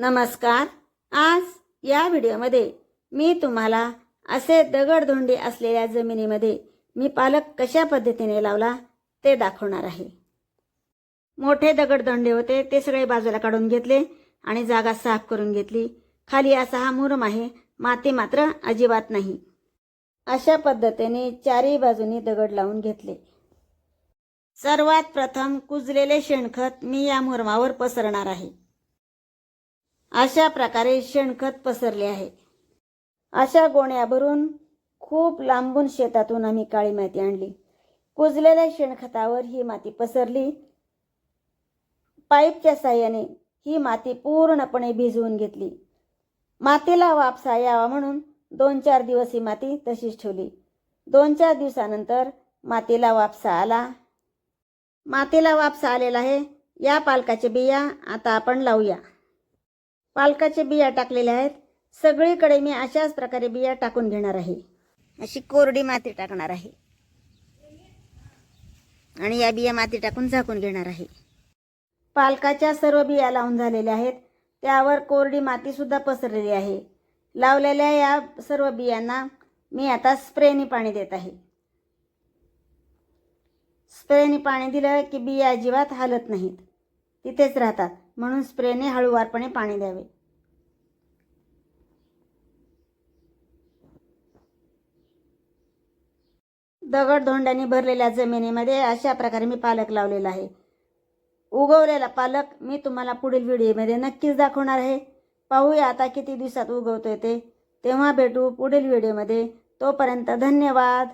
नमस्कार. आज या व्हिडिओमध्ये मी तुम्हाला असे दगडधोंडे असलेल्या जमिनीमध्ये मी पालक कशा पद्धतीने लावला ते दाखवणार आहे. मोठे दगडधोंडे होते ते सगळे बाजूला काढून घेतले आणि जागा साफ करून घेतली. खाली असा हा मुरम आहे माती मात्र अजिबात नाही. अशा पद्धतीने चारही बाजूनी दगड लावून घेतले. सर्वात प्रथम कुजलेले शेणखत मी या मुरमावर पसरणार आहे. अशा प्रकारे शेणखत पसरले आहे. अशा गोण्या भरून खूप लांबून शेतातून आम्ही काळी माती आणली. कुजलेल्या शेणखतावर ही माती पसरली. पाईपच्या साह्याने ही माती पूर्णपणे भिजवून घेतली. मातीला वापसा यावा म्हणून दोन चार दिवस ही माती तशीच ठेवली. दोन चार दिवसानंतर मातीला वापसा आला. मातीला वापसा आलेला आहे. या पालकाचे बिया आता आपण लावूया. पालकाचे बिया टाकलेल्या आहेत. सगळीकडे मी अशाच प्रकारे बिया टाकून घेणार आहे. अशी कोरडी माती टाकणार आहे. आणि या बिया माती टाकून झाकून घेणार आहे. पालकाच्या सर्व बिया लावून झालेल्या आहेत. त्यावर कोरडी माती सुद्धा पसरलेली आहे. लावलेल्या या सर्व बियांना मी आता स्प्रेनी पाणी देत आहे. स्प्रेने पाणी दिलं की बिया अजिबात हालत नाहीत. तिथेच राहतात. म्हणून स्प्रेने हळूवारपणे पाणी द्यावे. दगड दगडधोंड्याने भरलेल्या जमिनीमध्ये अशा प्रकारे मी पालक लावलेला आहे. उगवलेला पालक मी तुम्हाला पुढील व्हिडिओमध्ये नक्कीच दाखवणार आहे. पाहूया आता किती दिवसात उगवतोय ते. तेव्हा भेटू पुढील व्हिडिओमध्ये. तोपर्यंत धन्यवाद.